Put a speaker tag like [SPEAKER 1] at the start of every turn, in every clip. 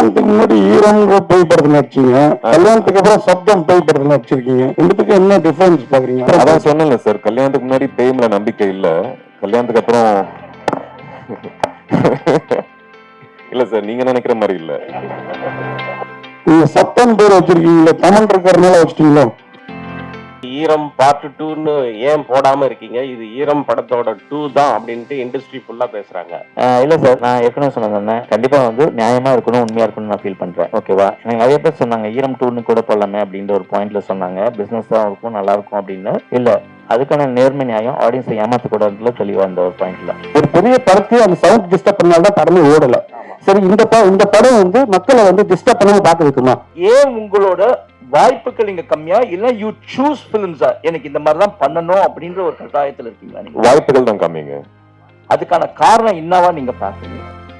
[SPEAKER 1] கல்யாணத்துக்கு முன்னாடி ஈரம்ங்கிற பேய் படத்துல நடிச்சீங்க கல்யாணத்துக்கு அப்புறம் சப்தம் பேய் படத்துல நடிச்சிருக்கீங்க ரெண்டுத்துக்கும் என்ன டிஃபரன்ஸ் பாக்குறீங்க?
[SPEAKER 2] அதான் சொன்னேன்ல சார் கல்யாணத்துக்கு முன்னாடி பேய்ல நம்பிக்கை இல்ல. கல்யாணத்துக்கு அப்புறம் இல்ல சார் நீங்க நினைக்கிற மாதிரி இல்ல.
[SPEAKER 1] நீங்க சப்தம் பேர் வச்சிருக்கீங்களா தமிழ் இருக்கிறதுனால வச்சிட்டீங்களோ?
[SPEAKER 3] ஈரம் பார்ட் டூன்னு ஏன் போடாம இருக்கீங்க? இது ஈரம் படத்தோட டூ தான் அப்படின்ட்டு இண்டஸ்ட்ரி ஃபுல்லா பேசுறாங்க.
[SPEAKER 4] இல்ல சார் நான் ஏற்கனவே சொன்னது கண்டிப்பா வந்து நியாயமா இருக்கணும் உண்மையா இருக்கணும்னு நான் ஃபீல் பண்றேன். ஓகேவா எனக்கு நிறைய பேர் சொன்னாங்க ஈரம் டூன்னு கூட போடலாமே அப்படின்ற ஒரு பாயிண்ட்ல சொன்னாங்க. பிசினஸ் தான் இருக்கும் நல்லா இருக்கும் அப்படின்னு. இல்ல அதுக்கான நேர்மை நியாயம் ஆடியன்ஸை ஏமாத்தக்கூடாதுல தெளிவா இந்த ஒரு பாயிண்ட்ல
[SPEAKER 1] ஒரு பெரிய படத்தையும் அந்த சவுண்ட் டிஸ்டர்ப் பண்ணால தான் படமே ஓடல. சரி இந்த இந்த படம் வந்து மக்களை வந்து டிஸ்டர்ப் பண்ணாம பார்க்க வைக்குமா?
[SPEAKER 5] ஏன் உங்களோட வாய்ப்புகள் இங்க கம்மியா இல்ல யூ சூஸ் பிலிம்ஸா எனக்கு இந்த மாதிரி தான் பண்ணணும் அப்படின்ற ஒரு கட்டாயத்துல இருக்கீங்களா நீங்க?
[SPEAKER 2] வாய்ப்புகள் தான் கம்மிங்க.
[SPEAKER 5] அதுக்கான காரணம் என்னவா நீங்க பாக்குறீங்க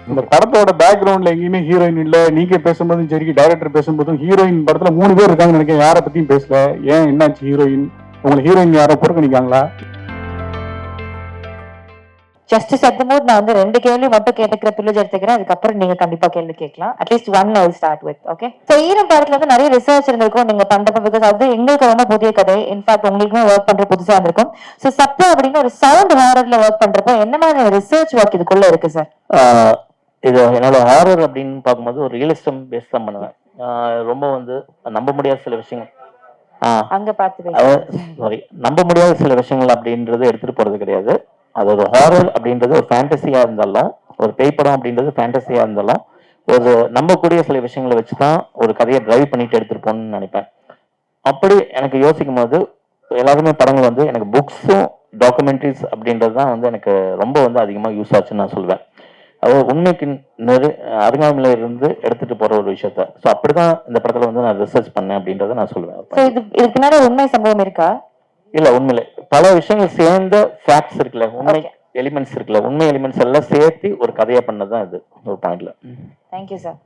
[SPEAKER 1] இந்த படத்தோட பேக்ரவுண்ட்ல எங்கேயுமே ஹீரோயின் இல்ல. நீங்க பேசும்போதும் சரி டைரக்டர் பேசும்போதும் ஹீரோயின் படத்துல மூணு பேர் இருக்காங்கன்னு நினைக்கிறேன். யாரை பத்தியும் பேசல. ஏன் என்னாச்சு ஹீரோயின் உங்களை ஹீரோயின் யாரோ புறக்கணிக்காங்களா
[SPEAKER 6] ஜஸ்டிஸ் சத்தமூர் நான் வந்து ரெண்டு கேள்வி மட்டும் கேட்டுக்கிற பிரிவிலேஜ் எடுத்துக்கிறேன் அதுக்கப்புறம் நீங்க கண்டிப்பா கேள்வி கேட்கலாம். At least one I start with okay so Eeram படத்துல வந்து நிறைய ரிசர்ச் இருந்திருக்கும். நீங்க பண்றப்ப பிகாஸ் அது எங்களுக்கு ரொம்ப புதிய கதை. இன்ஃபேக்ட் உங்களுக்குமே ஒர்க் பண்ற புதுசா இருந்திருக்கும். ஸோ சப்போ அப்படின்னு ஒரு சவுண்ட் ஹாரர்ல ஒர்க் பண்றப்போ என்ன மாதிரி ரிசர்ச் ஒர்க் இதுக்குள்ள இருக்கு சார்
[SPEAKER 4] இது என்னோட ஹாரர் அப்படின்னு பார்க்கும்போது ஒரு ரியலிஸ்டம் பேஸ் தான் பண்ணுவேன். ரொம்ப வந்து நம்ப முடியாத சில விஷயங்கள்.
[SPEAKER 6] அங்க பேசுங்க.
[SPEAKER 4] சாரி நம்ப முடியாத சில விஷயங்கள் அப்படின்றது எடுத்துட்டு போறது கிடையாது. அது ஒரு ஹாரர் அப்படின்றது ஒரு ஃபேண்டசியா இருந்தாலும் ஒரு பேய் படம் அப்படின்றது ஃபேண்டசியா இருந்தாலும் ஒரு நம்பக்கூடிய சில விஷயங்களை வச்சு தான் ஒரு கதையை டிரைவ் பண்ணிட்டு எடுத்துட்டு போகணும்னு நினைப்பேன். அப்படி எனக்கு யோசிக்கும் போது எல்லாருமே படங்கள் வந்து எனக்கு புக்ஸும் டாக்குமெண்ட்ரிஸ் அப்படின்றது தான் வந்து எனக்கு ரொம்ப வந்து அதிகமாக யூஸ் ஆச்சுன்னு நான் சொல்வேன். அது உண்மைக்கு நெரு அருகாமையில இருந்து எடுத்துட்டு போற ஒரு விஷயத்த. ஸோ அப்படிதான் இந்த படத்துல வந்து நான் ரிசர்ச் பண்ணேன் அப்படின்றத நான் சொல்லுவேன்
[SPEAKER 6] இதுக்கு பின்னாடி உண்மை சம்பவம் இருக்கா?
[SPEAKER 4] இல்ல உண்மையில. பல விஷயங்கள் சேர்ந்த ஃபேக்ட்ஸ் இருக்குல்ல உண்மை எலிமெண்ட்ஸ் இருக்குல்ல உண்மை எலிமெண்ட்ஸ் எல்லாம் சேர்த்து ஒரு கதையா பண்ணதுதான் இது ஒரு பாயிண்ட்ல
[SPEAKER 6] thank you sir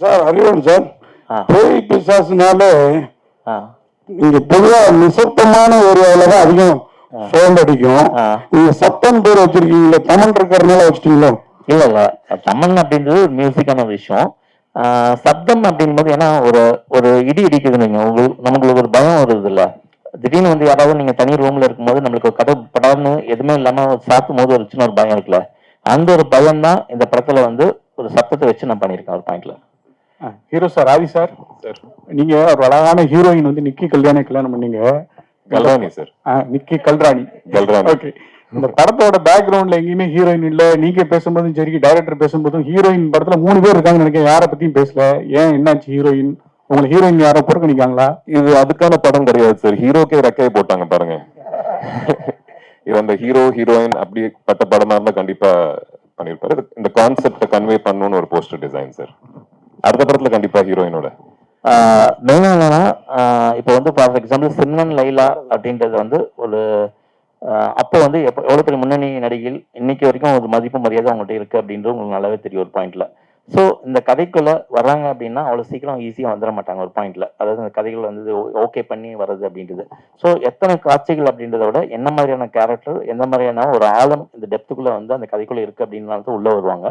[SPEAKER 1] sir Arivan sir. பேய் பிசாசுனால நீங்க பொதுவா நிசப்தமான ஏரியாவில தான் அதிகம் சவுண்ட் அடிக்கும். நீங்க சத்தம் பேர் வச்சிருக்கீங்களா தமிழ் இருக்கிறதுனால வச்சிட்டீங்களோ?
[SPEAKER 4] இல்ல இல்ல. தமிழ் அப்படின்றது ஒரு மியூசிக்கான விஷயம். சப்தம் அப்படிங்கும்போது ஏன்னா ஒரு ஒரு இடி இடிக்குதுன்னு வைங்க, உங்களுக்கு நமக்கு ஒரு பயம் வருது இல்ல திடீர்னு வந்து யாராவது நீங்க தனி ரூம்ல இருக்கும்போது நம்மளுக்கு கதை படான்னு எதுவுமே இல்லாம சாத்தும் போது ஒரு சின்ன ஒரு பயம் இருக்குல்ல? அந்த ஒரு பயம் தான் இந்த படத்துல வந்து ஒரு சத்தத்தை வச்சு நான் பண்ணியிருக்கேன் ஒரு பாயிண்ட்ல
[SPEAKER 1] hero sir Aadhi sir.
[SPEAKER 2] Sir.
[SPEAKER 1] நீங்க ஒரு அழகான ஹீரோயின் வந்து நிக்கி கல்யாணி கல்யாணம் பண்ணீங்க.
[SPEAKER 2] கல்ராணி சார்.
[SPEAKER 1] நிக்கி கல்ராணி.
[SPEAKER 2] கல்ராணி.
[SPEAKER 1] ஓகே. இந்த படத்தோட பேக்ரவுண்ட்ல எங்கேயுமே ஹீரோயின் இல்ல. நீங்க பேசும்போதும் சரி டைரக்டர் பேசும்போதும் ஹீரோயின் படத்துல மூணு பேர் இருக்காங்கன்னு நினைக்கிறேன். யாரை பத்தியும் பேசல. ஏன் என்னாச்சு ஹீரோயின்? உங்களை ஹீரோயின் யாரோ புறக்கணிக்காங்களா?
[SPEAKER 2] இது அதுக்கான படம் கிடையாது சார் ஹீரோக்கே ரெக்கையை போட்டாங்க பாருங்க. இது அந்த ஹீரோ ஹீரோயின் அப்படி பட்ட படமா இருந்தா கண்டிப்பா பண்ணிருப்பாரு. இந்த கான்செப்ட கன்வே பண்ணணும்னு ஒரு போஸ்டர் டிசைன் சார் அடுத்த படத்துல கண்டிப்பா ஹீரோயினோட
[SPEAKER 4] என்னன்னா இப்போ வந்து ஃபார் எக்ஸாம்பிள் சின்னன் லைலா அப்படின்றது வந்து ஒரு அப்போ வந்து எப்போ எவ்வளோ பெரிய முன்னணி நடிகையில் இன்னைக்கு வரைக்கும் ஒரு மதிப்பு மரியாதை அவங்கள்ட்ட இருக்கு அப்படின்றது உங்களுக்கு நல்லாவே தெரியும் ஒரு பாயிண்ட்ல ஸோ இந்த கதைக்குள்ள வர்றாங்க அப்படின்னா அவ்வளோ சீக்கிரம் ஈஸியாக வந்துட மாட்டாங்க ஒரு பாயிண்ட்ல அதாவது அந்த கதைகள் வந்து ஓகே பண்ணி வர்றது அப்படின்றது. ஸோ எத்தனை காட்சிகள் அப்படின்றத விட என்ன மாதிரியான கேரக்டர் எந்த மாதிரியான ஒரு ஆழம் இந்த டெப்த்துக்குள்ள வந்து அந்த கதைக்குள்ள இருக்கு அப்படின்னால உள்ளே உள்ள வருவாங்க.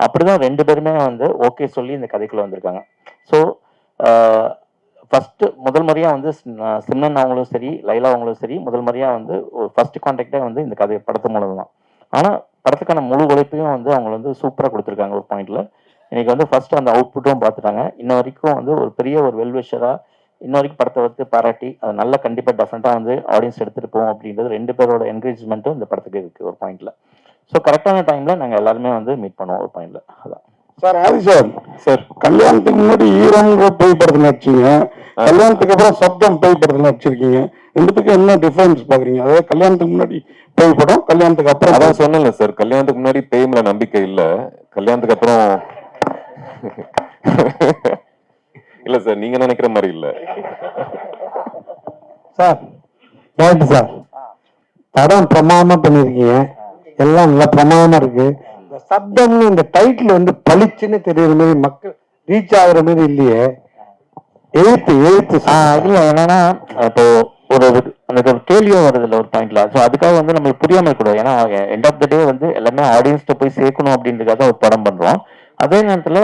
[SPEAKER 4] அப்படிதான் ரெண்டு பேருமே வந்து ஓகே சொல்லி இந்த கதைக்குள்ள வந்திருக்காங்க. ஸோ ஃபர்ஸ்ட் முதல் முறையா வந்து சிம்னன் அவங்களும் சரி லைலா அவங்களும் சரி முதல் முறையா வந்து ஒரு ஃபர்ஸ்ட் கான்டாக்டே வந்து இந்த கதை படத்து மூலம் தான் ஆனால் படத்துக்கான முழு உழைப்பையும் வந்து அவங்க வந்து சூப்பராக கொடுத்துருக்காங்க ஒரு பாயிண்ட்ல இன்னைக்கு வந்து ஃபர்ஸ்ட் அந்த அவுட்புட்டும் பார்த்துட்டாங்க இன்ன வரைக்கும் வந்து ஒரு பெரிய ஒரு வெல்விஷரா இன்ன வரைக்கும் படத்தை வந்து பாராட்டி அது நல்ல கண்டிப்பா டெஃபினட்டா வந்து ஆடியன்ஸ் எடுத்துட்டு போவோம் அப்படின்றது ரெண்டு பேரோட என்கரேஜ்மெண்ட்டும் இந்த படத்துக்கு இருக்கு ஒரு பாயிண்ட்ல ஸோ கரெக்டான டைம்ல நாங்க எல்லாருமே வந்து மீட் பண்ணுவோம் ஒரு பாயிண்ட்ல அதான்.
[SPEAKER 1] Sir Aadhi sir.
[SPEAKER 2] சார்.
[SPEAKER 1] கல்யாணத்துக்கு முன்னாடி ஈரம்ங்கிற பேய் படத்துல நடிச்சீங்க. கல்யாணத்துக்கு அப்புறம் சப்தம் பேய் படத்துல நடிச்சிருக்கீங்க. ரெண்டுத்துக்கும் என்ன டிஃபரன்ஸ் பாக்குறீங்க? அதாவது கல்யாணத்துக்கு முன்னாடி பேய் படம் கல்யாணத்துக்கு அப்புறம்
[SPEAKER 2] அதான் சொன்னேன்ல சார். கல்யாணத்துக்கு முன்னாடி பேய்ல நம்பிக்கை இல்ல. கல்யாணத்துக்கு அப்புறம் இல்ல சார் நீங்க நினைக்கிற மாதிரி இல்ல.
[SPEAKER 1] Sir right sir. படம் பிரமாதமா பண்ணிருக்கீங்க. எல்லாம் நல்லா பிரமாதமா இருக்கு. இந்த சப்தம்னு இந்த டைட்டில் வந்து பளிச்சுன்னு தெரியுற மாதிரி மக்கள் ரீச் ஆகுற மாதிரி இல்லையே. எழுத்து எழுத்து
[SPEAKER 4] இல்ல என்னன்னா இப்போ ஒரு அந்த ஒரு கேள்வியும் வருது இல்ல ஒரு பாயிண்ட்ல ஸோ அதுக்காக வந்து நம்மளுக்கு புரியாம இருக்கக்கூடாது. ஏன்னா எண்ட் ஆஃப் த டே வந்து எல்லாமே ஆடியன்ஸ்ட போய் சேர்க்கணும் அப்படின்றதுக்காக ஒரு படம் பண்றோம். அதே நேரத்துல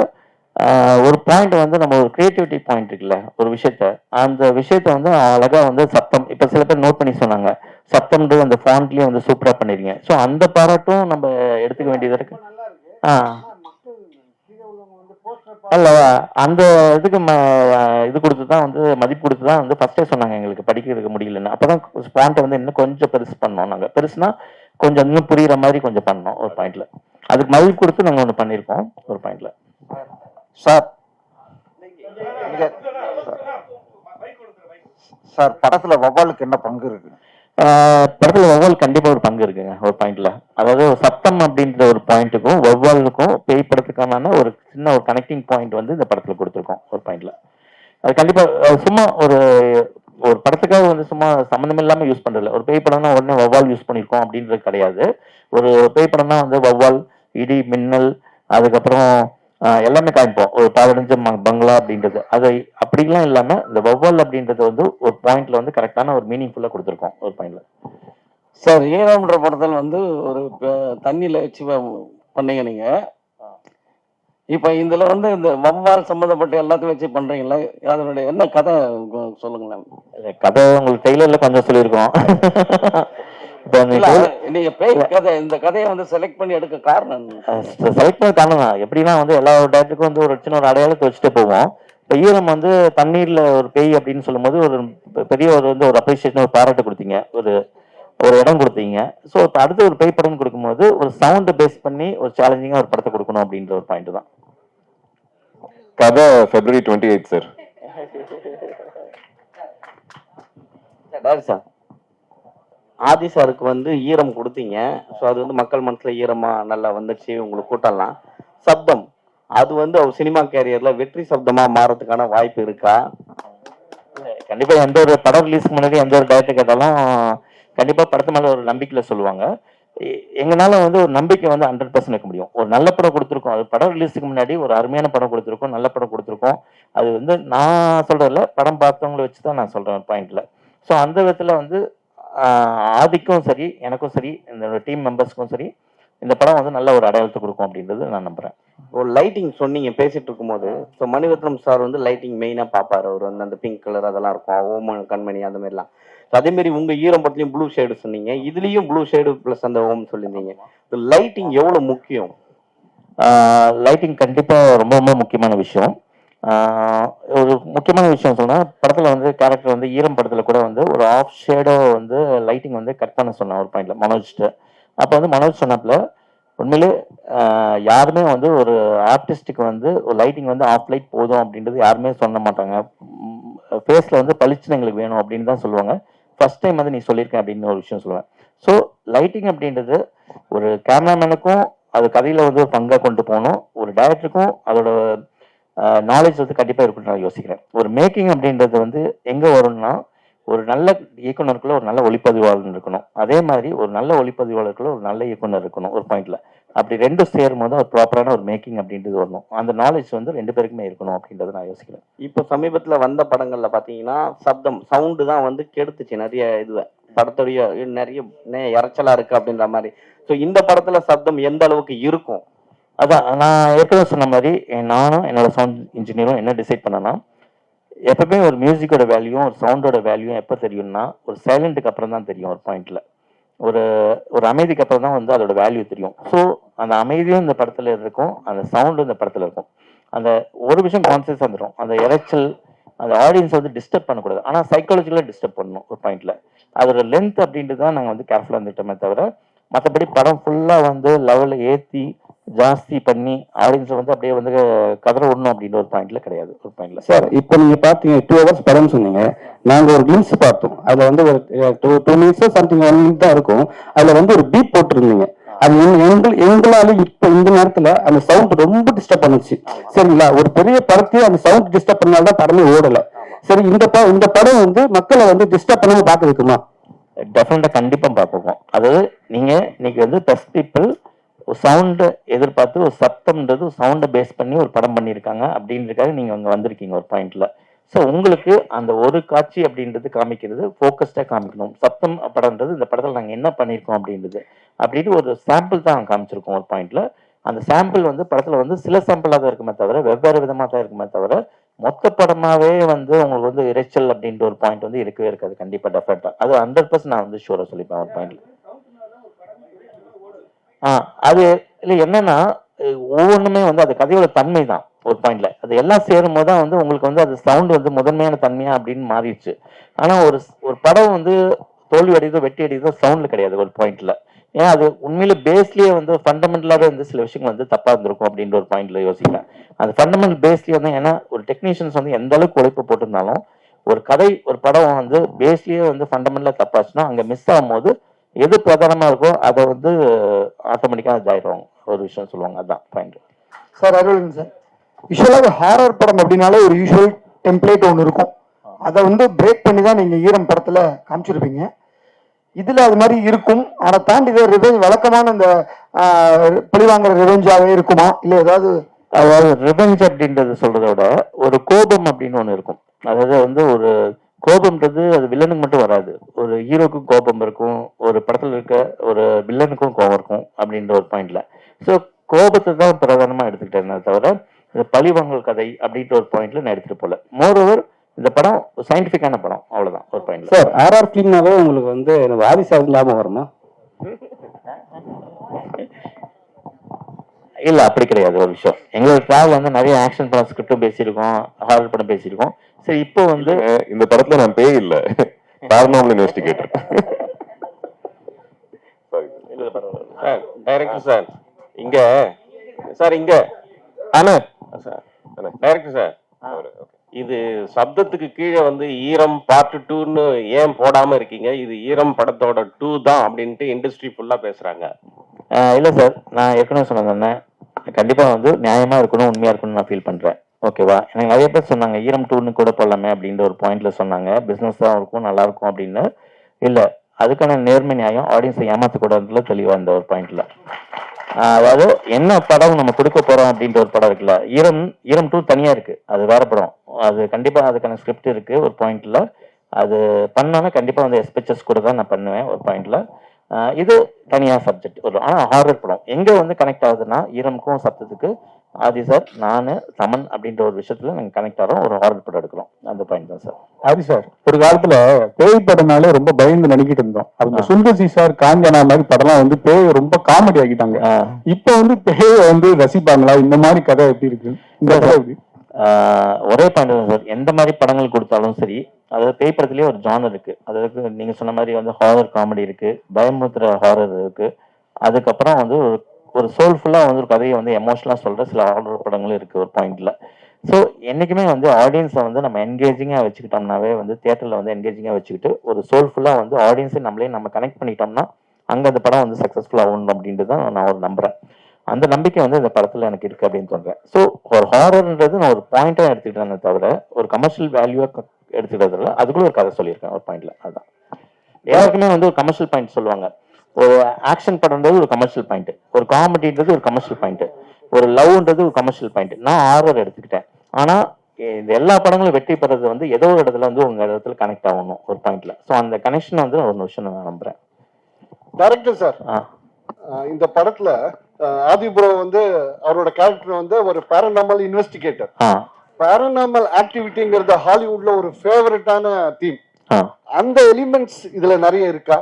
[SPEAKER 4] ஒரு பாயிண்ட் வந்து நம்ம ஒரு கிரியேட்டிவிட்டி பாயிண்ட் இருக்குல்ல ஒரு விஷயத்த. அந்த விஷயத்த வந்து அழகா வந்து சத்தம் இப்ப சில பேர் நோட் பண்ணி சொன்னாங்க சத்தம்ன்றது அந்த ஃபாண்ட்லயே வந்து சூப்பரா பண்ணிருக்கீங்க. ஸோ அந்த பாராட்டும் நம்ம எடுத்துக்க வேண்டியது இருக்கு. ஆ. அல்லவா அந்த இதுக்கு இது கொடுத்து தான் வந்து மதிப்பு கொடுத்து தான் வந்து ஃபர்ஸ்டே சொன்னாங்க எங்களுக்கு படிக்கிறதுக்கு முடியலன்னு. அப்பதான் ஸ்பாண்ட்டை வந்து இன்னும் கொஞ்சம் பெருசு பண்ணோம் நாங்க. பெருசுனா கொஞ்சம் இன்னும் புரியுற மாதிரி கொஞ்சம் பண்ணோம் ஒரு பாயிண்ட்ல அதுக்கு மதிப்பு கொடுத்து நாங்க ஒன்று பண்ணியிருக்கோம் ஒரு பாயிண்ட்ல
[SPEAKER 7] சார். சார் படத்துல வவ்வாலுக்கு என்ன பங்கு இருக்கு?
[SPEAKER 4] படத்துல வௌவால் கண்டிப்பா ஒரு பங்கு இருக்குங்க ஒரு பாயிண்ட்ல அதாவது சத்தம் அப்படின்ற ஒரு பாயிண்ட்டுக்கும் வவ்வாலுக்கும் பேய் படத்துக்கான ஒரு சின்ன ஒரு கனெக்டிங் பாயிண்ட் வந்து இந்த படத்துல கொடுத்துருக்கோம் ஒரு பாயிண்ட்ல அது கண்டிப்பா சும்மா ஒரு ஒரு படத்துக்காக வந்து சும்மா சம்மந்தம் இல்லாம யூஸ் பண்றதில்ல. ஒரு பேய் படம்னா உடனே வௌவால் யூஸ் பண்ணிருக்கோம் அப்படின்றது கிடையாது. ஒரு பேய் படம்னா வந்து வௌவால் இடி மின்னல் அதுக்கப்புறம் எல்லாமே காமிப்போம். ஒரு பாலடைஞ்ச ம- பங்களா அப்படின்றது. அது அப்படிலாம் இல்லாம இந்த வௌவால் அப்படின்றது வந்து ஒரு பாயிண்ட்ல வந்து கரெக்டான ஒரு மீனிங்ஃபுல்லா கொடுத்துருக்கோம் ஒரு பாயிண்ட்ல
[SPEAKER 8] சார் ஈரம்ன்ற படத்தில் வந்து ஒரு தண்ணியில வச்சு பண்ணீங்க நீங்க. இப்ப இதுல வந்து இந்த வவ்வால் சம்பந்தப்பட்ட எல்லாத்தையும் வச்சு பண்றீங்களா அதனுடைய என்ன கதை சொல்லுங்களேன்.
[SPEAKER 4] கதை உங்களுக்கு டெய்லர்ல கொஞ்சம் சொல்லியிருக்கோம்.
[SPEAKER 8] நீங்க பேய் கதை இந்த கதையை வந்து செலக்ட் பண்ணி எடுக்க காரணம் என்ன?
[SPEAKER 4] செலக்ட் பண்ண காரணம் தான். எப்படின்னா வந்து எல்லா டேரக்டருக்கும் வந்து ஒரு சின்ன ஒரு அடையாளத்தை வச்சுட்டு போவோம். இப்போ ஈரம் வந்து தண்ணீர்ல ஒரு பேய் அப்படின்னு சொல்லும்போது ஒரு பெரிய ஒரு வந்து ஒரு அப்ரிசியேஷன் ஒரு பாராட்டு கொடுத்தீங்க. ஒரு ஒரு இடம் கொடுத்தீங்க. ஸோ இப்போ அடுத்து ஒரு பேய் படம் கொடுக்கும்போது ஒரு சவுண்டை பேஸ் பண்ணி ஒரு சேலஞ்சிங்காக ஒரு படத்தை கொடுக்கணும் அப்படின்ற ஒரு பாயிண்ட் தான்.
[SPEAKER 2] கதை February twenty eight sir
[SPEAKER 3] sir Aadhi சாருக்கு வந்து ஈரம் கொடுத்தீங்க. ஸோ அது வந்து மக்கள் மனசில் ஈரமாக நல்லா வந்துச்சு உங்களுக்கு கூட்டலாம். சப்தம். அது வந்து அவர் சினிமா கேரியரில் வெற்றி சப்தமாக மாறதுக்கான வாய்ப்பு இருக்கா?
[SPEAKER 4] கண்டிப்பாக எந்த ஒரு படம் ரிலீஸ்க்கு முன்னாடி எந்த ஒரு டயத்தை கேட்டாலும் கண்டிப்பாக படத்து மேலே ஒரு நம்பிக்கையில் சொல்லுவாங்க. எங்களால் வந்து ஒரு நம்பிக்கை வந்து ஹண்ட்ரட் பர்சன்ட் இருக்க முடியும். ஒரு நல்ல படம் கொடுத்துருக்கோம். அது படம் ரிலீஸுக்கு முன்னாடி ஒரு அருமையான படம் கொடுத்துருக்கோம். நல்ல படம் கொடுத்துருக்கோம். அது வந்து நான் சொல்றதில்ல படம் பார்த்தவங்களை வச்சு தான் நான் சொல்றேன் பாயிண்ட்ல ஸோ அந்த விதத்துல வந்து ஆதிக்கும் சரி எனக்கும் சரி இந்த டீம் மெம்பர்ஸ்க்கும் சரி இந்த படம் வந்து நல்ல ஒரு அடையாளத்தை கொடுக்கும் அப்படின்றது நான் நம்புறேன்.
[SPEAKER 3] ஒரு லைட்டிங் சொன்னீங்க பேசிட்டு இருக்கும்போது ஸோ மணிரத்னம் சார் வந்து லைட்டிங் மெயினா பார்ப்பாரு அவர் வந்து அந்த பிங்க் கலர் அதெல்லாம் இருக்கும். ஓம கண்மணி அந்த மாதிரிலாம். So அதே மாதிரி உங்க ஈரம் படத்துலயும் ப்ளூ ஷேடு சொன்னீங்க. இதுலயும் ப்ளூ ஷேடு பிளஸ் அந்த ஓம் சொல்லியிருந்தீங்க. லைட்டிங் எவ்வளவு முக்கியம்?
[SPEAKER 4] லைட்டிங் கண்டிப்பா ரொம்ப ரொம்ப முக்கியமான விஷயம். ஒரு முக்கியமான விஷயம் சொல்லணும் படத்தில் வந்து கேரக்டர் வந்து ஈரம் படத்தில் கூட வந்து ஒரு ஆஃப் ஷேடோ வந்து லைட்டிங் வந்து கட் பண்ண சொன்னேன் ஒரு பாயிண்ட்ல மனோஜ்ட்டு அப்போ வந்து மனோஜ் சொன்னப்பில் உண்மையிலே யாருமே வந்து ஒரு ஆர்டிஸ்ட்டுக்கு வந்து ஒரு லைட்டிங் வந்து ஆஃப் லைட் போதும் அப்படின்றது யாருமே சொல்ல மாட்டாங்க. ஃபேஸில் வந்து பளிச்சுன்னு எங்களுக்கு வேணும் அப்படின்னு தான் சொல்லுவாங்க. ஃபர்ஸ்ட் டைம் வந்து நீ சொல்லியிருக்கேன் அப்படின்னு ஒரு விஷயம் சொல்லுவேன். ஸோ லைட்டிங் அப்படின்றது ஒரு கேமராமேனுக்கும் அது கதையில் வந்து ஒரு பங்காக கொண்டு போகணும். ஒரு டைரக்டருக்கும் அதோட நாலேஜ் வந்து கண்டிப்பாக இருக்குன்னு நான் யோசிக்கிறேன். ஒரு மேக்கிங் அப்படின்றது வந்து எங்கே வரும்னா ஒரு நல்ல இயக்குனருக்குள்ள ஒரு நல்ல ஒளிப்பதிவாளர் இருக்கணும். அதே மாதிரி ஒரு நல்ல ஒளிப்பதிவாளருக்குள்ள ஒரு நல்ல இயக்குனர் இருக்கணும் ஒரு பாயிண்ட்ல அப்படி ரெண்டும் சேரும் போது ஒரு ப்ராப்பரான ஒரு மேக்கிங் அப்படின்றது வரணும். அந்த நாலேஜ் வந்து ரெண்டு பேருக்குமே இருக்கணும் அப்படின்றத நான் யோசிக்கிறேன்.
[SPEAKER 3] இப்போ சமீபத்தில் வந்த படங்கள்ல பார்த்தீங்கன்னா சப்தம் சவுண்டு தான் வந்து கெடுத்துச்சு நிறைய இதுவை. படத்துடைய நிறைய நே- இருக்குது இருக்கு அப்படின்ற மாதிரி. ஸோ இந்த படத்துல சப்தம் எந்த அளவுக்கு இருக்கும்?
[SPEAKER 4] அதான் நான் ஏற்கனவே சொன்ன மாதிரி நானும் என்னோட சவுண்ட் இன்ஜினியரும் என்ன டிசைட் பண்ணேன்னா எப்பவுமே ஒரு மியூசிக்கோட வேல்யூ ஒரு சவுண்டோட வேல்யூ எப்போ தெரியும்னா ஒரு சைலண்ட்டுக்கு அப்புறம் தான் தெரியும் ஒரு பாயிண்ட்ல ஒரு ஒரு அமைதிக்கு அப்புறம் தான் வந்து அதோட வேல்யூ தெரியும். ஸோ அந்த அமைதியும் இந்த படத்துல இருக்கும் அந்த சவுண்டும் இந்த படத்துல இருக்கும். அந்த ஒரு விஷயம் கான்சியஸ் வந்துடும் அந்த இறைச்சல் அந்த ஆடியன்ஸ் வந்து டிஸ்டர்ப் பண்ணக்கூடாது. ஆனால் சைக்காலஜிக்கலாக டிஸ்டர்ப் பண்ணணும் ஒரு பாயிண்ட்ல அதோட லென்த் அப்படின்றது தான் நாங்கள் வந்து கேர்ஃபுல்லாக இருந்துட்டோமே தவிர மற்றபடி படம் ஃபுல்லாக வந்து லெவலில் ஏற்றி ஜாஸ்தி பண்ணி ஆடியன்ஸை வந்து அப்படியே வந்து கதற விடணும் அப்படின்ற ஒரு பாயிண்ட்ல கிடையாது. ஒரு பாயிண்ட்ல
[SPEAKER 9] சார் இப்போ நீங்க பாத்தீங்க டூ ஹவர்ஸ் படம் சொன்னீங்க. நாங்க ஒரு கிளிம்ஸ் பார்த்தோம். அதுல வந்து ஒரு two two minutes something one minute தான் இருக்கும். அதுல வந்து ஒரு பீப் போட்டிருந்தீங்க. அது எங்க- எங்கள் எங்களால இப்ப இந்த நேரத்துல அந்த சவுண்ட் ரொம்ப டிஸ்டர்ப் பண்ணுச்சு. சரிங்களா? ஒரு பெரிய படத்தையே அந்த சவுண்ட் டிஸ்டர்ப் பண்ணால்தான் படமே ஓடல. சரி இந்த இந்த படம் வந்து மக்களை வந்து டிஸ்டர்ப் பண்ணாம பார்க்க வைக்குமா?
[SPEAKER 4] டெஃபினட்டா கண்டிப்பா பார்ப்போம். அதாவது நீங்க இன்னைக்கு வந்து பெஸ்ட் பீப்புள் ஒரு சவுண்டை எதிர்பார்த்து ஒரு சத்தம்ன்றது சவுண்டை பேஸ் பண்ணி ஒரு படம் பண்ணியிருக்காங்க அப்படின்றதுக்காக நீங்கள் அங்கே வந்திருக்கீங்க ஒரு பாயிண்டில் ஸோ உங்களுக்கு அந்த ஒரு காட்சி அப்படின்றது காமிக்கிறது ஃபோக்கஸ்டாக காமிக்கணும். சத்தம் படம்ன்றது இந்த படத்தில் நாங்கள் என்ன பண்ணியிருக்கோம் அப்படின்றது அப்படின்னு ஒரு சாம்பிள் தான் காமிச்சிருக்கோம் ஒரு பாயிண்டில் அந்த சாம்பிள் வந்து படத்தில் வந்து சில சாம்பிளாக தான் இருக்குமே தவிர வெவ்வேறு விதமாக தான் இருக்குமே தவிர மொத்த படமாகவே வந்து உங்களுக்கு வந்து இரைச்சல் அப்படின்ற ஒரு பாயிண்ட் வந்து இருக்கவே இருக்காது. கண்டிப்பாக டெஃபரெண்ட்டாக அது ஹண்ட்ரட் பர்சன்ட் நான் வந்து ஷூராக சொல்லிப்பேன் ஒரு பாயிண்ட்ல அது இல்லை என்னன்னா ஒவ்வொன்றுமே வந்து அது கதையோட தன்மை தான் ஒரு பாயிண்ட்ல அது எல்லாம் சேரும் போது தான் வந்து உங்களுக்கு வந்து அது சவுண்ட் வந்து முதன்மையான தன்மையா அப்படின்னு மாறிடுச்சு. ஆனா ஒரு ஒரு படம் வந்து தோல்வி அடையுதோ வெட்டி அடையுதோ சவுண்ட்ல கிடையாது ஒரு பாயிண்ட்ல ஏன்னா அது உண்மையில பேஸ்லயே வந்து ஃபண்டமெண்டலாகவே வந்து சில விஷயங்கள் வந்து தப்பா இருந்திருக்கும் அப்படின்ற ஒரு பாயிண்ட்ல யோசிக்கிறேன். அந்த ஃபண்டமெண்டல் பேஸ்லயே வந்து ஏன்னா ஒரு டெக்னீஷியன்ஸ் வந்து எந்த அளவுக்கு உழைப்பு போட்டிருந்தாலும் ஒரு கதை ஒரு படம் வந்து பேஸ்லயே வந்து ஃபண்டமெண்டலா தப்பாச்சுன்னா அங்க மிஸ் ஆகும்போது எது பிரதானமா இருக்கோ அதை வந்து ஆட்டோமேட்டிக்கா இதாயிடுவாங்க ஒரு விஷயம் சொல்லுவாங்க. அதான் பாயிண்ட்
[SPEAKER 1] சார் அருள்ங்க சார். யூஸ்வலாக ஹாரர் படம் அப்படின்னாலே ஒரு யூஸ்வல் டெம்ப்ளேட் ஒன்று இருக்கும். அதை வந்து பிரேக் பண்ணி தான் நீங்கள் ஈரம் படத்தில் காமிச்சிருப்பீங்க. இதில் அது மாதிரி இருக்கும். அதை தாண்டி இது ரிவெஞ்ச் வழக்கமான இந்த ஆஹ், பழிவாங்குற ரிவெஞ்சாகவே இருக்குமா? இல்லை ஏதாவது
[SPEAKER 4] அதாவது ரிவெஞ்ச் அப்படின்றத சொல்றத விட ஒரு கோபம் அப்படின்னு ஒன்று இருக்கும். அதாவது வந்து ஒரு கோபம்ன்றது அது வில்லனுக்கு மட்டும் வராது. ஒரு ஹீரோக்கும் கோபம் இருக்கும் ஒரு படத்துல இருக்க ஒரு வில்லனுக்கும் கோபம் இருக்கும் அப்படின்ற ஒரு பாயிண்ட்ல ஸோ கோபத்தை தான் பிரதானமா எடுத்துக்கிட்டேன் தவிர இந்த பழிவாங்கல் கதை அப்படின்ற ஒரு பாயிண்ட்ல நான் எடுத்துட்டு போல. மோரோவர் இந்த படம் சயின்டிஃபிக்கான படம் அவ்வளவுதான் ஒரு பாயிண்ட்ல
[SPEAKER 9] சார் ஆர்ஆர் ஃபிலிம்னாவே உங்களுக்கு வந்து எனக்கு வாரிசு ஞாபகம் வருமா?
[SPEAKER 4] இல்ல அப்படி கிடையாது ஒரு விஷயம். எங்களோட டிராவல் வந்து நிறைய ஆக்ஷன் படம் ஸ்கிரிப்டும் பேசியிருக்கோம் ஹாரர் படம் பேசியிருக்கோம். சரி இப்போ வந்து
[SPEAKER 2] இந்த படத்துல நான் பேய் இல்ல. Paranormal investigator
[SPEAKER 10] sir director sir இங்க. சார் இங்க. அண்ணா. சார். Director sir. இது சப்தத்துக்கு கீழே வந்து ஈரம் பார்ட் டூன்னு ஏன் போடாம இருக்கீங்க? இது ஈரம் படத்தோட டூ தான் அப்படின்ட்டு இண்டஸ்ட்ரி ஃபுல்லா பேசுறாங்க.
[SPEAKER 4] இல்ல சார். நான் ஏற்கனவே சொன்னேன் கண்டிப்பா வந்து நியாயமா இருக்கணும் உண்மையா இருக்கணும்னு நான் ஃபீல் பண்றேன். ஓகேவா? எனக்கு நிறைய பேர் சொன்னாங்க ஈரம் டூன்னு கூட போடலாமே அப்படின்ற ஒரு பாயிண்ட்ல சொன்னாங்க. பிஸ்னஸ் தான் இருக்கும் நல்லா இருக்கும் அப்படின்னு. இல்லை அதுக்கான நேர்மை நியாயம் ஆடியன்ஸை ஏமாத்தக்கூடாதுல தெளிவா இந்த ஒரு பாயிண்ட்ல அதாவது என்ன படம் நம்ம கொடுக்க போறோம் அப்படின்ற ஒரு படம் இருக்குல்ல ஈரம் ஈரம் டூ தனியா இருக்கு. அது வேற படம். அது கண்டிப்பா அதுக்கான ஸ்கிரிப்ட் இருக்கு ஒரு பாயிண்ட்ல அது பண்ணோன்னா கண்டிப்பா வந்து எஸ்பெச்சஸ் கூட தான் நான் பண்ணுவேன் ஒரு பாயிண்ட்ல இது தனியா சப்ஜெக்ட் ஒரு ஆனா ஹாரர் படம். எங்க வந்து கனெக்ட் ஆகுதுன்னா ஈரமுக்கும் சப்தத்துக்கு ஆதி சார் நானு தமன் அப்படின்ற ஒரு விஷயத்துல நாங்க கனெக்ட் ஆகிறோம் ஒரு ஹாரர் படம் எடுக்கிறோம். அந்த பாயிண்ட் தான் சார்
[SPEAKER 9] அது சார் ஒரு காலத்துல பேய் படம்னாலே ரொம்ப பயந்து நினைக்கிட்டு இருந்தோம். அந்த சுந்தர்சி சார் காஞ்சனா மாதிரி படம்லாம் வந்து பேய் ரொம்ப காமெடி ஆக்கிட்டாங்க. இப்ப வந்து பேய வந்து ரசிப்பாங்களா? இந்த மாதிரி கதை எப்படி இருக்கு? இந்த கதை எப்படி?
[SPEAKER 4] ஒரே பாயிண்ட் தான் சார். எந்த மாதிரி படங்கள் கொடுத்தாலும் சரி அதாவது பேய் படத்துலயே ஒரு ஜானர் இருக்கு. அதாவது நீங்க சொன்ன மாதிரி வந்து ஹாரர் காமெடி இருக்கு பயமுறுத்துற ஹாரர் இருக்கு. அதுக்கப்புறம் வந்து ஒரு- ஒரு சோல்ஃபுல்லா வந்து ஒரு கதையை வந்து எமோஷனலா சொல்ற சில ஹாரர் படங்களும் இருக்கு ஒரு பாயிண்ட்ல ஸோ என்னைக்குமே வந்து ஆடியன்ஸை வந்து நம்ம என்கேஜிங்காக வச்சுக்கிட்டோம்னாவே வந்து தியேட்டரில் வந்து என்கேஜிங்காக வச்சுக்கிட்டு ஒரு சோல்ஃபுல்லாக வந்து ஆடியன்ஸை நம்மளே நம்ம கனெக்ட் பண்ணிட்டோம்னா அங்கே அந்த படம் வந்து சக்ஸஸ்ஃபுல் ஆகணும் அப்படின்றது தான் நான் ஒரு நம்புறேன். அந்த நம்பிக்கை வந்து இந்த படத்தில் எனக்கு இருக்கு அப்படின்னு தோன்றேன் ஸோ ஒரு ஹாரர்ன்றது நான் ஒரு பாயிண்டாக எடுத்துக்கிட்டேனே தவிர ஒரு கமர்ஷியல் வேல்யூவாக எடுத்துக்கிறதுல அதுக்குள்ள ஒரு கதை சொல்லியிருக்கேன் ஒரு பாயிண்ட்ல அதுதான் எல்லாருக்குமே வந்து ஒரு கமர்ஷியல் பாயிண்ட் சொல்லுவாங்க. ஒரு ஆக்ஷன் படம்ன்றது ஒரு கமர்ஷியல் பாயிண்ட் ஒரு காமெடின்றது ஒரு கமர்ஷியல் பாயிண்ட் ஒரு லவ்ன்றது ஒரு கமர்ஷியல் பாயிண்ட் நான் ஹாரர் எடுத்துக்கிட்டேன். ஆனா இந்த எல்லா படங்களும் வெற்றி பெறது வந்து ஏதோ ஒரு இடத்துல வந்து உங்க இடத்துல கனெக்ட் ஆகணும் ஒரு பாயிண்ட்ல ஸோ அந்த கனெக்ஷன் வந்து ஒரு விஷயம் நான் நம்புறேன்.
[SPEAKER 1] டைரக்டர் சார் இந்த படத்துல ஆதிபுரம் வந்து அவரோட கேரக்டர் வந்து ஒரு பேரநாமல் இன்வெஸ்டிகேட்டர் பேரநாமல் ஆக்டிவிட்டிங்கிறது ஹாலிவுட்ல ஒரு ஃபேவரட்டான தீம் அந்த எலிமெண்ட்ஸ் இதுல நிறைய இருக்கா?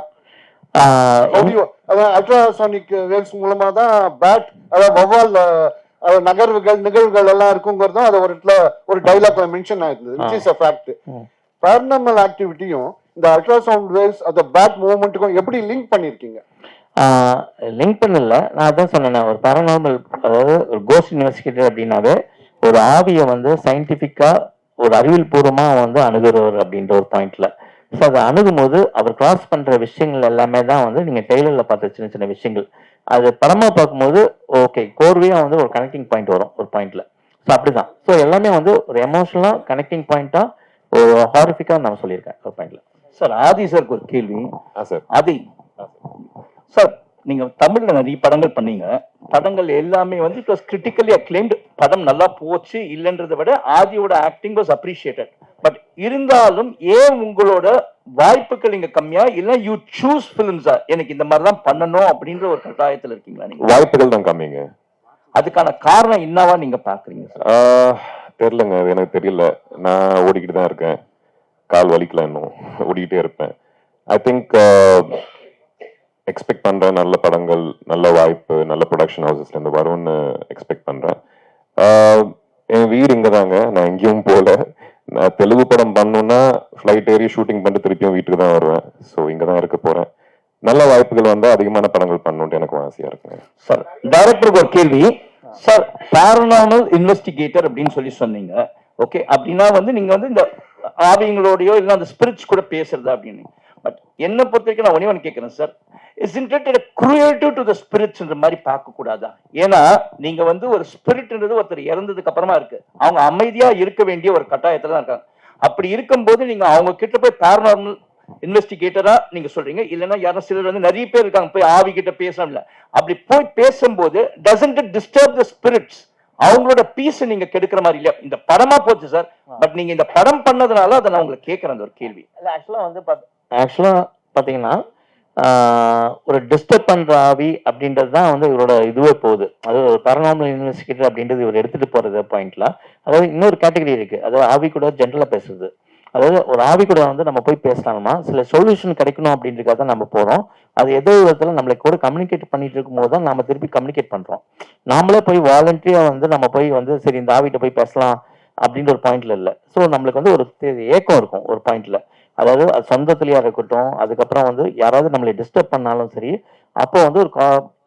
[SPEAKER 1] அல்ட்ராசானிக் வேவ்ஸ் மூலமா தான் பேட் அதாவது வவ்வால் நகர்வுகள் நிகழ்வுகள் எல்லாம் இருக்குங்கிறதும் அது ஒரு இடத்துல ஒரு டைலாக்ல mention ஆயிருந்தது which is a fact. Paranormal ஆக்டிவிட்டியும் இந்த அல்ட்ராசவுண்ட் வேவ்ஸ் அந்த பேட் மூவ்மெண்ட்டுக்கும் எப்படி லிங்க் பண்ணிருக்கீங்க
[SPEAKER 4] லிங்க் பண்ணல. நான் அதான் சொன்னேன் ஒரு பேரநார்மல் அதாவது ஒரு கோஸ்ட் இன்வெஸ்டிகேட்டர் அப்படின்னாவே ஒரு ஆவியை வந்து சயின்டிஃபிக்கா ஒரு அறிவியல் பூர்வமா வந்து அணுகுறவர் அப்படின்ற ஒரு பாயிண்ட்ல ஸோ அதை அணுகும்போது அவர் கிராஸ் பண்ற விஷயங்கள் எல்லாமே தான் வந்து நீங்க டெய்லர்ல பார்த்த சின்ன சின்ன விஷயங்கள். அது படமா பார்க்கும்போது ஓகே கோர்வையா வந்து ஒரு கனெக்டிங் பாயிண்ட் வரும் ஒரு பாயிண்ட்ல ஸோ அப்படிதான். ஸோ எல்லாமே வந்து ஒரு எமோஷனலா கனெக்டிங் பாயிண்டா ஒரு ஹாரிஃபிக்கா நான் சொல்லியிருக்கேன் ஒரு பாயிண்ட்ல
[SPEAKER 5] சார் ஆதி சாருக்கு ஒரு கேள்வி.
[SPEAKER 2] ஆ சார்.
[SPEAKER 5] ஆதி. சார் நீங்க தமிழ்ல நிறைய படங்கள் பண்ணீங்க. படங்கள் எல்லாமே வந்து இட் வாஸ் கிரிட்டிக்கலி அக்ளைம்டு படம் நல்லா போச்சு இல்லைன்றதை விட ஆதியோட ஆக்டிங் வாஸ் அப்ரிஷியேட்டட் பட் இருந்தாலும் ஏன் உங்களோட வாய்ப்புகள் இங்க கம்மியா? இல்ல யூ சூஸ் பிலிம்ஸா எனக்கு இந்த மாதிரி தான் பண்ணணும் அப்படின்ற ஒரு கட்டாயத்துல இருக்கீங்களா நீங்க?
[SPEAKER 2] வாய்ப்புகள் தான் கம்மிங்க.
[SPEAKER 5] அதுக்கான காரணம் என்னவா நீங்க பாக்குறீங்க
[SPEAKER 2] தெரியலங்க. அது எனக்கு தெரியல. நான் ஓடிக்கிட்டு தான் இருக்கேன். கால் வலிக்கல இன்னும். ஓடிக்கிட்டே இருப்பேன். ஐ திங்க் எக்ஸ்பெக்ட் பண்ணுறேன் நல்ல படங்கள் நல்ல வாய்ப்பு நல்ல ப்ரொடக்ஷன் ஹவுசஸ்லேருந்து வரும்னு எக்ஸ்பெக்ட் பண்ணுறேன் என் வீடு இங்கே தாங்க நான் எங்கேயும் போகல நான் தெலுங்கு படம் பண்ணுன்னா ஃப்ளைட் ஏறி ஷூட்டிங் பண்ணிட்டு திருப்பியும் வீட்டுக்கு தான் வருவேன். ஸோ இங்கே தான் இருக்க போகிறேன் நல்ல வாய்ப்புகள் வந்து அதிகமான படங்கள் பண்ணணுன்ட்டு எனக்கு ஆசையாக இருக்குங்க.
[SPEAKER 5] சார் டைரக்டருக்கு ஒரு கேள்வி. சார் பேரனாமல் இன்வெஸ்டிகேட்டர் அப்படின்னு சொல்லி சொன்னீங்க. ஓகே அப்படின்னா வந்து நீங்கள் வந்து இந்த ஆவியங்களோடையோ இல்லை அந்த ஸ்பிரிட்ஸ் கூட பேசுறது அப்படின்னு. பட் என்னை பொறுத்த வரைக்கும் நான் ஒன்னே ஒன்று கேட்குறேன் sir. Is intent creative to the ஸ்பிரிட்ஸ்ன்ற மாதிரி பார்க்க கூடாதா? ஏன்னா நீங்க வந்து ஒரு ஸ்பிரிட்ன்றது ஒருத்தர் இறந்ததுக்கு அப்புறமா இருக்கு. அவங்க அமைதியா இருக்க வேண்டிய ஒரு கட்டாயத்துல தான் இருக்காங்க. அப்படி இருக்கும்போது நீங்க அவங்க கிட்ட போய் பேரனார்மல் இன்வெஸ்டிகேட்டரா நீங்க சொல்றீங்க. இல்லைன்னா யாரும் சிலர் வந்து நிறைய பேர் இருக்காங்க போய் ஆவி கிட்ட பேசணும்ல அப்படி போய் பேசும்போது doesn't it disturb the spirits அவங்களோட பீஸ் நீங்க கெடுக்கிற மாதிரி இல்லையா? இந்த படமா போச்சு சார் பட் நீங்க இந்த படம் பண்ணதுனால அதை நான் உங்களுக்கு கேட்கறேன் அந்த ஒரு கேள்வி.
[SPEAKER 4] இல்லை ஆக்சுவலாக வந்து ஆக்சுவலாக பார்த்தீங்கன்னா ஆஹ், ஒரு டிஸ்டர்ப் பண்ற ஆவி அப்படின்றது தான் வந்து இவரோட இதுவே போகுது. அதாவது ஒரு பேரனாமல் இன்வெஸ்டிகேட்டர் அப்படின்றது இவர் எடுத்துட்டு போறது பாயிண்ட்ல அதாவது இன்னொரு கேட்டகரி இருக்கு. அதாவது ஆவி கூட ஜென்ரலாக பேசுறது அதாவது ஒரு ஆவி கூட வந்து நம்ம போய் பேசலாம்னா சில சொல்யூஷன் கிடைக்கணும் அப்படின்றதுக்காக தான் நம்ம போறோம். அது ஏதோ விதத்துல நம்மளை கூட கம்யூனிகேட் பண்ணிட்டு இருக்கும்போது தான் நம்ம திருப்பி கம்யூனிகேட் பண்றோம். நாமளே போய் வாலண்டியா வந்து நம்ம போய் வந்து சரி இந்த ஆவிட்ட போய் பேசலாம் அப்படின்ற ஒரு பாயிண்ட்ல இல்லை. ஸோ நம்மளுக்கு வந்து ஒரு ஏக்கம் இருக்கும் ஒரு பாயிண்ட்ல அதாவது அது சொந்தத்துலயா இருக்கட்டும் அதுக்கப்புறம் வந்து யாராவது நம்மளை டிஸ்டர்ப் பண்ணாலும் சரி அப்போ வந்து ஒரு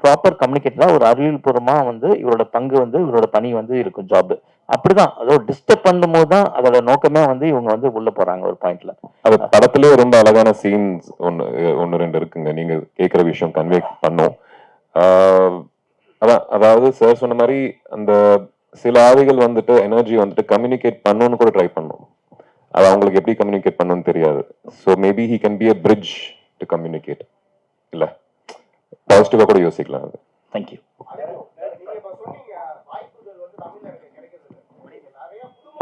[SPEAKER 4] ப்ராப்பர் கம்யூனிகேட்டரா ஒரு அறிவியல் வந்து இவரோட பங்கு வந்து இவரோட பணி வந்து இருக்கும் ஜாப் அப்படிதான். அதோ டிஸ்டர்ப் பண்ணும்போது தான் அதோட நோக்கமே வந்து இவங்க வந்து உள்ள போறாங்க ஒரு பாயிண்ட்ல
[SPEAKER 2] அது படத்திலேயே ரொம்ப அழகான சீன்ஸ் ஒன்னு ஒன்னு ரெண்டு இருக்குங்க. நீங்க கேட்குற விஷயம் கன்வே பண்ணும். அதான் அதாவது சார் சொன்ன மாதிரி அந்த சில ஆவிகள் வந்துட்டு எனர்ஜி வந்துட்டு கம்யூனிகேட் பண்ணணும்னு கூட ட்ரை பண்ணும். அது அவங்களுக்கு எப்படி கம்யூனிகேட் பண்ணணும்னு தெரியாது. So maybe he can be a bridge to communicate இல்ல? பாசிட்டிவா கூட யோசிக்கலாம் அது.
[SPEAKER 5] தேங்க்யூ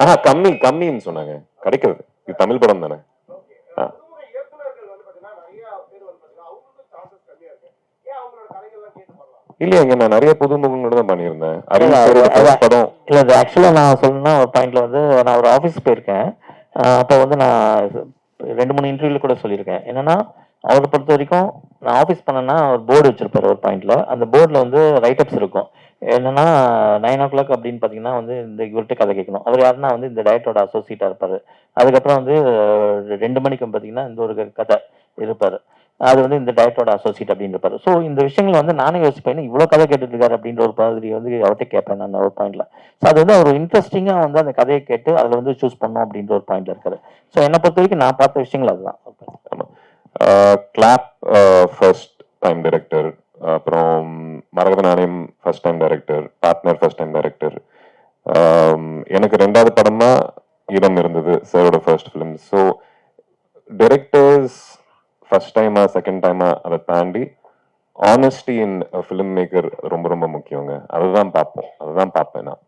[SPEAKER 2] ஆஹா கம்மி கம்மின்னு சொன்னாங்க. கிடைக்கிறது. இது தமிழ் படம் தானே. இல்லையாங்க நான் நிறைய புதுமுகங்களோட தான் பண்ணியிருந்தேன். படம்.
[SPEAKER 4] இல்ல ஆக்சுவலா நான் சொல்லணும்னா ஒரு பாயிண்ட்ல வந்து நான் ஒரு ஆஃபீஸ் போயிருக்கேன். அப்போ வந்து நான் ரெண்டு மூணு இன்டர்வியூல கூட சொல்லியிருக்கேன். என்னன்னா அவரை பொறுத்த வரைக்கும் நான் ஆஃபீஸ் பண்ணேன்னா ஒரு போர்டு வச்சிருப்பாரு ஒரு பாயிண்ட்ல அந்த போர்டில் வந்து ரைட் அப்ஸ் இருக்கும். என்னன்னா நைன் ஓ கிளாக் அப்படின்னு பார்த்தீங்கன்னா வந்து இந்த இவர்கிட்ட கதை கேட்கணும். அவர் யாருன்னா வந்து இந்த டயட்டோட அசோசியேட்டாக இருப்பார். அதுக்கப்புறம் வந்து ரெண்டு மணிக்கு பார்த்தீங்கன்னா இந்த ஒரு கதை இருப்பார். அது வந்து இந்த டயட்டோட அசோசியேட் அப்படின்னு இருப்பாரு ஸோ இந்த விஷயங்கள் வந்து நானே யோசிப்பேன் இவ்வளோ கதை கேட்டுட்டு இருக்காரு அப்படின்ற ஒரு மாதிரி வந்து அவர்கிட்ட கேட்பேன் நான் ஒரு பாயிண்ட்ல ஸோ அது வந்து அவர் இன்ட்ரெஸ்டிங்காக வந்து அந்த கதையை கேட்டு அதில் வந்து சூஸ் பண்ணோம் அப்படின்ற ஒரு பாயிண்ட்ல இருக்காரு. ஸோ என்னை பொறுத்த வரைக்கும் நான் பார்த்த விஷயங்கள் அதுதான்.
[SPEAKER 2] கிளாப் ஃபர்ஸ்ட் டைம் டைரக்டர் அப்புறம் Maragatha Naanayam first time director partner first time director எனக்கு ரெண்டாவது படமா இடம் இருந்தது சாரோட first film so directors first டைமா செகண்ட் டைமா அதை தாண்டி ஆனஸ்டி இன் ஃபிலிம் மேக்கர் ரொம்ப ரொம்ப முக்கியங்க. அதுதான் பார்ப்போம். அதுதான் பார்ப்பேன் நான்.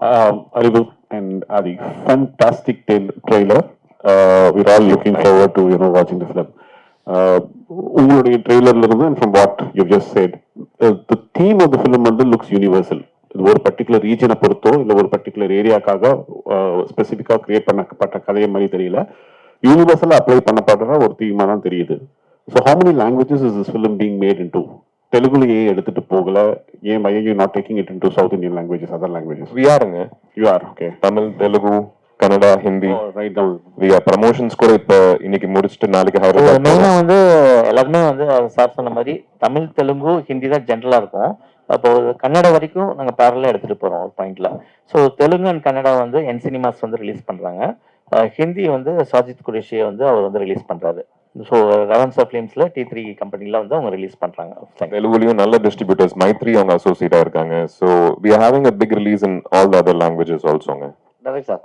[SPEAKER 11] Um, Arivu and and Adi. Fantastic tail- trailer. Uh, we're all looking forward to you uh, உங்களுடைய ட்ரெய்லர்ல இருந்து and from what you just said uh, theme of of film வந்து லுக்ஸ் யூனிவர்சல் இது ஒரு பர்டிகுலர் ரீஜனை பொறுத்தோ இல்லை ஒரு பர்டிகுலர் ஏரியாக்காக ஸ்பெசிஃபிக்காக create பண்ணப்பட்ட கதையை மாதிரி தெரியல. யூனிவர்சலாக அப்ளை பண்ணப்படுற ஒரு தீமா தான் தெரியுது. So how many languages is this film being made into? தெலுங்குல ஏன் எடுத்துட்டு போகல. ஏன் why are you not taking it into South Indian languages, other languages?
[SPEAKER 2] We ஆருங்க
[SPEAKER 11] You are, okay.
[SPEAKER 2] Tamil Telugu Kannada Hindi.
[SPEAKER 11] Oh, right down.
[SPEAKER 2] We are promotions கூட இப்ப இன்னைக்கு முடிச்சுட்டு நாளைக்கு ஹைதராபாத்
[SPEAKER 4] மெயினா வந்து எல்லாருமே வந்து சார் சொன்ன மாதிரி தமிழ் தெலுங்கு ஹிந்தி தான் ஜென்ரலா இருக்கும். அப்போ கன்னடா வரைக்கும் நாங்க பேரலா எடுத்துட்டு போறோம் ஒரு பாயிண்ட்ல ஸோ தெலுங்கு அண்ட் கன்னடா வந்து என் சினிமாஸ் வந்து ரிலீஸ் பண்றாங்க. அஹ் ஹிந்தி வந்து சாஜித் குரேஷியை வந்து அவர் வந்து ரிலீஸ் பண்றாரு. ஸோ ரெவன்சா ஃபிலிம்ஸ்ல டி த்ரீ கம்பெனில வந்து அவங்க ரிலீஸ் you.
[SPEAKER 2] தெலுங்குலயும் நல்ல டிஸ்ட்ரிபியூட்டர்ஸ் மைத்ரி அவங்க அசோசியேட்டா இருக்காங்க. So we having a big release in all the other languages ஆல்சோங்க
[SPEAKER 3] sir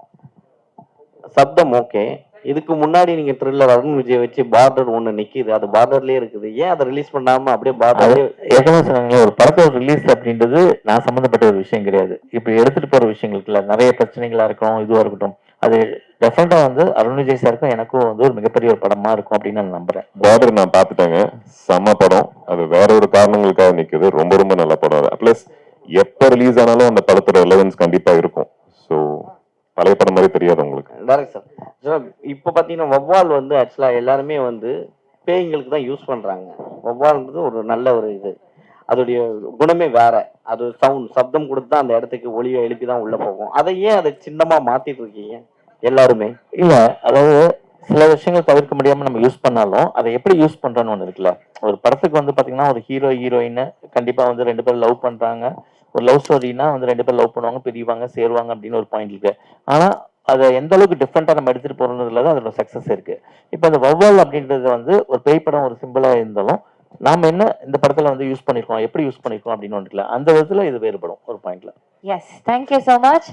[SPEAKER 3] Sabdham okay இதுக்கு முன்னாடி நீங்க த்ரில்லர் அருண் விஜய் வச்சு பார்டர் ஒண்ணு நிக்குது. அது பார்டர்லயே இருக்குது. ஏன் அதை ரிலீஸ் பண்ணாம அப்படியே
[SPEAKER 4] ஏற்கனவே சொன்னாங்களே ஒரு படத்தோட ரிலீஸ் அப்படின்றது நான் சம்மந்தப்பட்ட ஒரு விஷயம் கிடையாது. இப்படி எடுத்துட்டு போற விஷயங்களுக்குல நிறைய பிரச்சனைகளா இருக்கும் இதுவா இருக்கட்டும். அது டெஃபினட்டா வந்து அருண் விஜய் சாருக்கும் எனக்கும் வந்து ஒரு மிகப்பெரிய ஒரு படமா இருக்கும் அப்படின்னு நான் நம்புறேன்.
[SPEAKER 2] பார்டர் நான் பார்த்துட்டேங்க. செம்ம படம். அது வேற ஒரு காரணங்களுக்காக நிக்குது. ரொம்ப ரொம்ப நல்ல படம் ப்ளஸ் எப்ப ரிலீஸ் ஆனாலும் அந்த படத்தோட ரெலவன்ஸ் கண்டிப்பா இருக்கும். ஸோ பழைய படம் மாதிரி தெரியாது உங்களுக்கு.
[SPEAKER 3] டேரக்ட் சார் இப்போ பார்த்தீங்கன்னா வவ்வால் வந்து ஆக்சுவலாக எல்லாருமே வந்து பேய்ங்களுக்கு தான் யூஸ் பண்ணுறாங்க வவ்வால்ன்றது ஒரு நல்ல ஒரு இது. அதோடைய குணமே வேற. அது சவுண்ட் சப்தம் கொடுத்து அந்த இடத்துக்கு ஒளியை எழுப்பி தான் உள்ள போகும். அதை ஏன் அதை சின்னமா மாத்திட்டு இருக்கீங்க? எல்லாருமே.
[SPEAKER 4] இல்ல அதாவது சில விஷயங்கள் தவிர்க்க முடியாம நம்ம யூஸ் பண்ணாலும் அதை எப்படி யூஸ் பண்றோம்னு ஒண்ணு இருக்குல்ல? ஒரு படத்துக்கு வந்து பாத்தீங்கன்னா ஒரு ஹீரோ ஹீரோயின் கண்டிப்பா வந்து ரெண்டு பேரும் லவ் பண்றாங்க. ஒரு லவ் ஸ்டோரினா வந்து ரெண்டு பேரும் லவ் பண்ணுவாங்க பிரிவாங்க சேருவாங்க அப்படின்னு ஒரு பாயிண்ட் இருக்கு. ஆனா அதை எந்த அளவுக்கு டிஃப்ரெண்டா நம்ம எடுத்துட்டு போறோம்ன்றதுல தான் அதோட சக்சஸ் இருக்கு. இப்போ அந்த வவ்வால் அப்படின்றது வந்து ஒரு பேய் படம் ஒரு சிம்பிளா இருந்தாலும் நாம என்ன இந்த படத்துல வந்து யூஸ் பண்ணிருக்கோம் எப்படி யூஸ் பண்ணிருக்கோம் அப்படின்னு ஒன்று அந்த விதத்துல இது வேறுபடும் ஒரு பாயிண்ட்ல
[SPEAKER 6] எஸ் தேங்க்யூ ஸோ மச்